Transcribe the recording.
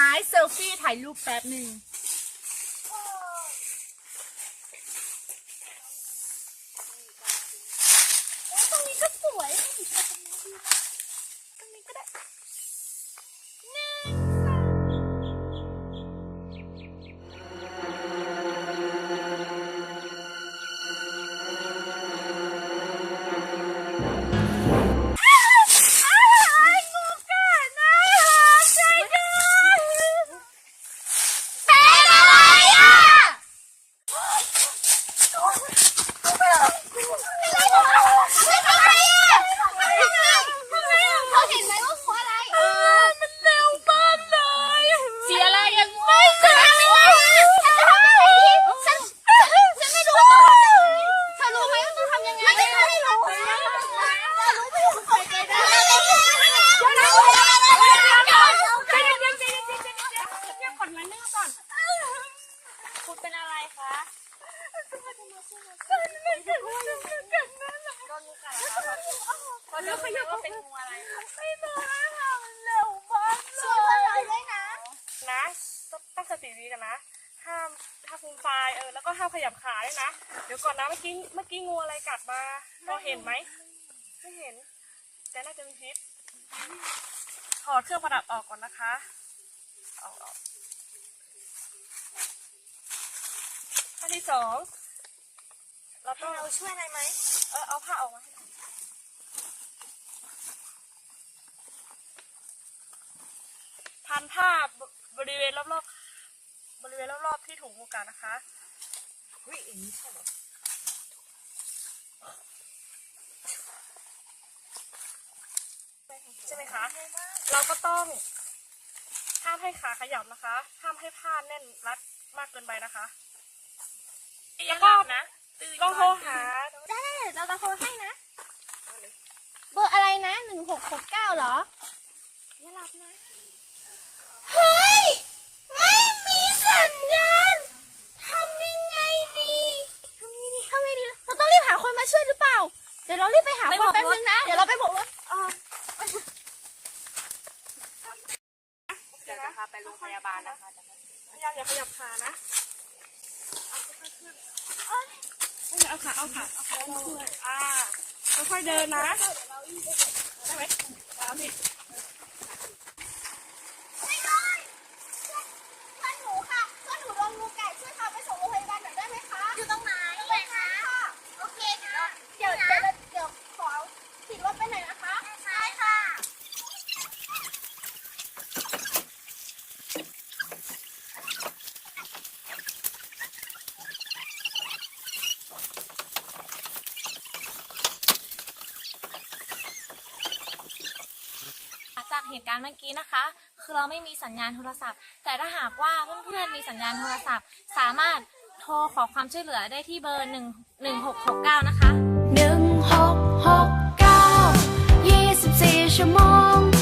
ไม้เซลฟี่ถ่ายรูปแป๊บหนึ่ง คะพอจะรู้ไหมว่าเป็นงูอะไรคะไม่รู้ค่ะมันเร็วมากเลยช่วยพวกเราด้วยนะนะต้องตั้งสติดีกันนะห้ามห้ามฟูมฟเออแล้วก็ห้ามขยับขาด้วยนะ เดี๋ยวก่อนนะเมื่อกี้เมื่อกี้งูอะไรกัดมาพอเห็นไหมไม่เห็น แต่น่าจะมีพิษถอดเครื่องประดับออกก่อนนะคะออกออกขั้นที่สองเราต้องเราช่วยอะไรไหมเออเอาผ้าออกมาให้ หน่อยพันผ้าบบริเวณรอบๆ บริเวณรอบๆที่ถุงงูกัดนะคะวิอย่างนี้ใช่เหรอใช่ไหมคะ เราก็ต้องห้ามให้ขาขยับนะคะ ห้ามให้ผ้าแน่นรัดมากเกินไปนะคะแล้วก็นะต้องโทรหาได้เราจะโทรให้นะ เบอร์อะไรนะหนึ่งหกหกเก้าเหรออย่าหลับนะ เดี๋ยวเรารีบไปหาคนแป๊บนึงนะ เดี๋ยวเราไปบอกว่าเออเดี๋ยวจะพาไปโรงพยาบาลนะคะพยายามอย่าขยับขานะเอาค่อยๆขึ้นไม่เอาขาเอาขาเอาขาช่วยอ่าค่อยๆเดินนะได้ไหมเอาสิ ไม่ได้เพื่อนหนูค่ะเพื่อนหนูโดนงูกัดช่วยพาไปส่งโรงพยาบาลหน่อยได้ไหมคะ อยู่ตรงไหนเลยคะโอเคค่ะเดี๋ยวเดี๋ยวเดี๋ยวขอติดรถไปหน่อยนะคะ ใช่ค่ะ จาก เหตุการณ์เมื่อกี้นะคะ คือเราไม่มีสัญญาณโทรศัพท์ แต่ถ้าหากว่าเพื่อนๆมีสัญญาณโทรศัพท์ สามารถโทรขอความช่วยเหลือได้ที่เบอร์ 1 1669 นะคะหนึ่งหกหกเก้ายี่สิบสี่ชั่วโมง